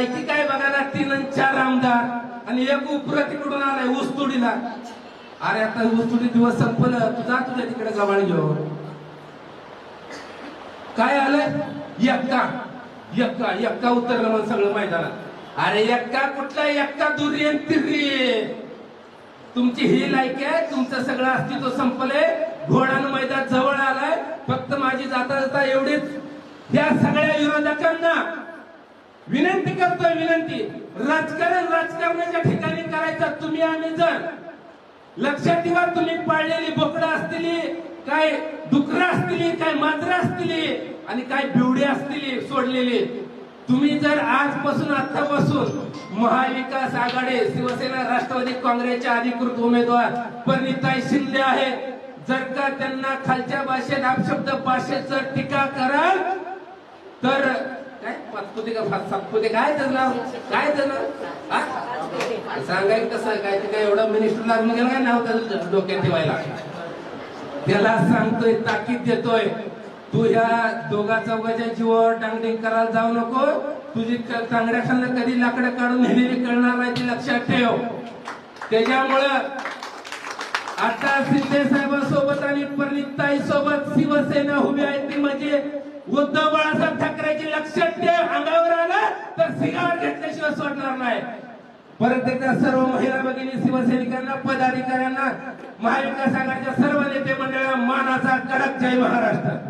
लायकी काय बघा ना तीन आणि चार आमदार आणि एक उपरा तिकडून आलाय? ऊसतोडीला. अरे आता ऊसतोडी दिवस संपलं तू जा तुझ्या तिकडे जवळ घेऊ काय आलंय? एक्का. एक्का एक्का उतरलं मग सगळं मैदानात. अरे एक्का कुठला? एक्का दुर्री आणि तिर्री. तुमची ही लायकी आहे तुमचं सगळं अस्तित्व संपलंय. घोडानं मैदान जवळ आलाय. फक्त माझी जाता जाता एवढीच. या सगळ्या विरोधकांना विनंती करतोय विनंती. राजकारण राजकारणाच्या ठिकाणी करायचं तुम्ही आम्ही जर. लक्षात ठेवा तुम्ही पाळलेली बोकडं असतील काय डुकरं असतील काय मांजरं असतील आणि काय बिवडे असतील सोडलेले. तुम्ही जर आजपासून आतापासून महाविकास आघाडी शिवसेना राष्ट्रवादी काँग्रेसच्या अधिकृत उमेदवार परिताई शिंदे आहेत. जर का त्यांना खालच्या भाषेत आपशब्द भाषेत जर टीका कराल तर काय पाचपुते का सातपुते काय त्याचं काय त्याचं नाव कसं? काय ते काय एवढा मिनिस्टर लागून गेला काय नाव त्याचं डोक्यात ठेवायला? त्याला सांगतोय ताकीद देतोय. तू ह्या दोघा चौघाच्या जीवावर डांगडिंग करायला जाऊ नको. तुझी क- तांगड्याखांना कधी लाकडं काढून नेलेली करणार नाही ती लक्षात ठेव. त्याच्यामुळं आता शिंदे साहेबांसोबत आणि परिताई सोबत शिवसेना उभी आहे ती म्हणजे उद्धव बाळासाहेब ठाकरेची लक्षात ठेव अंगावर आला तर सिगावर घेतल्याशिवाय सोडणार नाही. परत एकदा सर्व महिला भगिनी शिवसैनिकांना पदाधिकाऱ्यांना महाविकास आघाडीच्या सर्व नेते मंडळाला मानाचा कडक जय महाराष्ट्र.